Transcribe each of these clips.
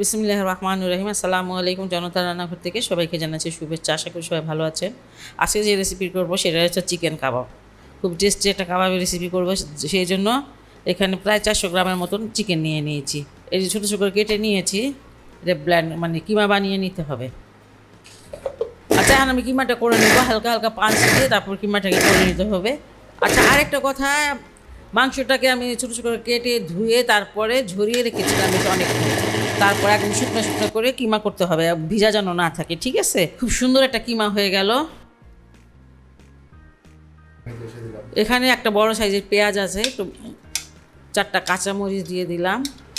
বিসমিল্লাহ রহমান রহিম। আসসালামু আলাইকুম জনতা রান্নাঘর থেকে সবাইকে জানাচ্ছি শুভেচ্ছা। আশা করি সবাই ভালো আছেন। আজকে যে রেসিপি করব সেটা হচ্ছে চিকেন কাবাব খুব টেস্টি একটা কাবাবের রেসিপি করব। সেই জন্য এখানে প্রায় চারশো গ্রামের মতন চিকেন নিয়ে নিয়েছি। এই যে ছোটো ছোটো কেটে নিয়েছি। এটা ব্ল্যান্ড মানে কিমা বানিয়ে নিতে হবে। আচ্ছা আমি কিমাটা করে নেব। হালকা হালকা পাঁচ দিয়ে তারপর কিমাটাকে করে নিতে হবে। আচ্ছা আরেকটা কথা মাংসটাকে আমি ছোটো ছোটো করে কেটে ধুয়ে তারপরে ঝরিয়ে রেখেছিলাম এটা অনেক তারপর একদম শুকনো শুকনো করে কিমা করতে হবে ভিজা যেন না থাকে, ঠিক আছে? খুব সুন্দর একটা কিমা হয়ে গেল। এখানে একটা বড় সাইজের পেঁয়াজ আছে, একটু চারটা কাঁচামরিচ দিয়ে দিলাম,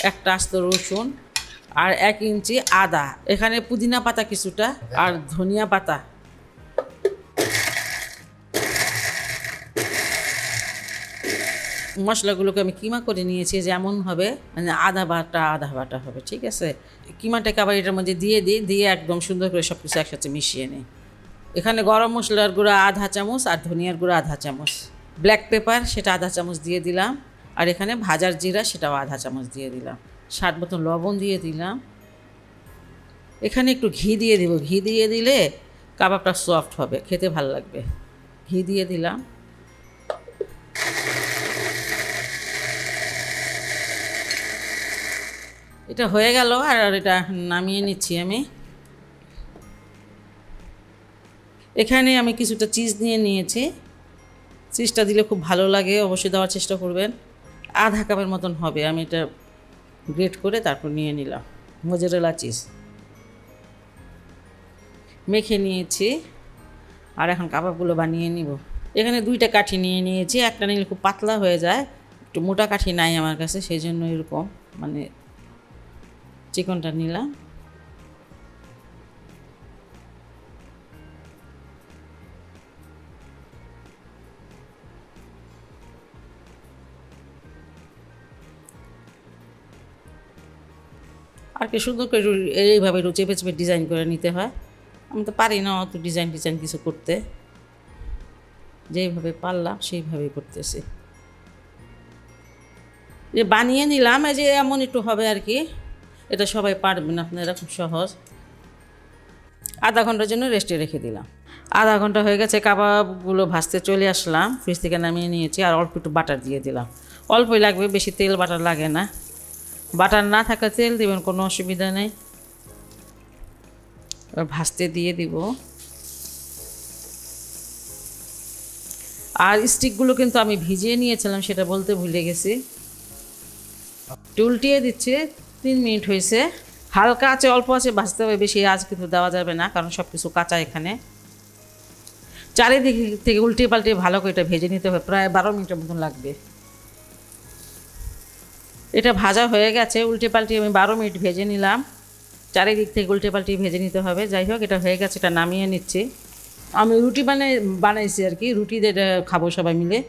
একটা আস্ত রসুন, আর এক ইঞ্চি আদা। এখানে পুদিনা পাতা কিছুটা, আর ধনিয়া পাতা। মশলাগুলোকে আমি কিমা করে নিয়েছি যেমন হবে মানে আধা বাটা আধা বাটা হবে, ঠিক আছে? কিমাটাকে আবার এটার মধ্যে দিয়ে দিই, দিয়ে একদম সুন্দর করে সব কিছু একসাথে মিশিয়ে নিই। এখানে গরম মশলার গুঁড়া আধা চামচ আর ধনিয়ার গুঁড়া আধা চামচ। ব্ল্যাক পেপার সেটা আধা চামচ দিয়ে দিলাম। আর এখানে ভাজার জিরা, সেটাও আধা চামচ দিয়ে দিলাম। স্বাদ মতো লবণ দিয়ে দিলাম। এখানে একটু ঘি দিয়ে দিব। ঘি দিয়ে দিলে কাবাবটা সফট হবে, খেতে ভালো লাগবে। ঘি দিয়ে দিলাম। এটা হয়ে গেল আর এটা নামিয়ে নিচ্ছি আমি। এখানে আমি কিছুটা চিজ নিয়ে নিয়েছি। চিজটা দিলে খুব ভালো লাগে, অবশ্যই দেওয়ার চেষ্টা করবেন। আধা কাপের মতন হবে, আমি এটা গ্রেট করে তারপর নিয়ে নিলাম, মজেরেলা চিজ। মেখে নিয়েছি আর এখন কাবাবগুলো বানিয়ে নিব। এখানে দুইটা কাঠি নিয়ে নিয়েছি, একটা নিলে খুব পাতলা হয়ে যায়, একটু মোটা কাঠি নাই আমার কাছে, সেই জন্য এরকম মানে চিকনটা নিলাম আর কি সুন্দর করে এইভাবে চেপে চেপে ডিজাইন করে নিতে হয়। আমি তো পারি না অত ডিজাইন ডিজাইন কিছু করতে। যেইভাবে পারলাম, সেইভাবেই করতেছি। যে বানিয়ে নিলাম, এই যে এমন একটু হবে আর কি। এটা সবাই পারবেন আপনারা খুব সহজ। আধা ঘণ্টার জন্য রেস্টে রেখে দিলাম। আধা ঘণ্টা হয়ে গেছে, কাবাবগুলো ভাজতে চলে আসলাম। ফ্রিজ থেকে নামিয়ে নিয়েছি আর অল্প একটু বাটার দিয়ে দিলাম। অল্পই লাগবে, বেশি তেল বাটার লাগে না। বাটার না থাকা তেল দেবেন, কোনো অসুবিধা নেই। ভাজতে দিয়ে দিব। আর স্টিকগুলো কিন্তু আমি ভিজিয়ে নিয়েছিলাম, সেটা বলতে ভুলে গেছি। একটু উল্টিয়ে দিচ্ছে তিন মিনিট হয়েছে। হালকা আছে, অল্প আছে ভাজতে হবে বেশি, আজ কিন্তু দেওয়া যাবে না, কারণ সব কিছু কাঁচা এখানে। চারিদিক থেকে উল্টে পাল্টে ভালো করে এটা ভেজে নিতে হবে, প্রায় বারো মিনিটের মতন লাগবে। এটা ভাজা হয়ে গেছে, উল্টে পাল্টে আমি বারো মিনিট ভেজে নিলাম। চারিদিক থেকে উল্টে পাল্টে ভেজে নিতে হবে, যাই হোক, এটা হয়ে গেছে, এটা নামিয়ে নিচ্ছি। আমি রুটি বানাই, বানাইছি আর কি রুটি দিয়ে খাব সবাই মিলে।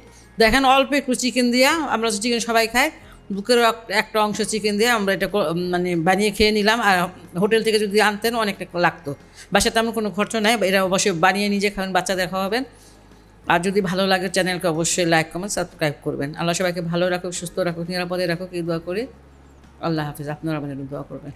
দেখেন অল্প একটু চিকেন দিয়া, আমরা চিকেন সবাই খাই। বুকের একটা অংশ চিকেন দিয়ে আমরা এটা মানে বানিয়ে খেয়ে নিলাম। আর হোটেল থেকে যদি আনতেন অনেকটা লাগতো। বাসায় তেমন কোনো খরচ নাই এরা অবশ্যই বানিয়ে নিজে খাবেন বাচ্চা দেখা হবেন আর যদি ভালো লাগে চ্যানেলকে অবশ্যই লাইক, কমেন্ট, সাবস্ক্রাইব করবেন। আল্লাহ সবাইকে ভালো রাখুক, সুস্থ রাখুক, নিরাপদে রাখুক, এই দোয়া করে। আল্লাহ হাফিজ, আপনারা আমাদের দোয়া করবেন।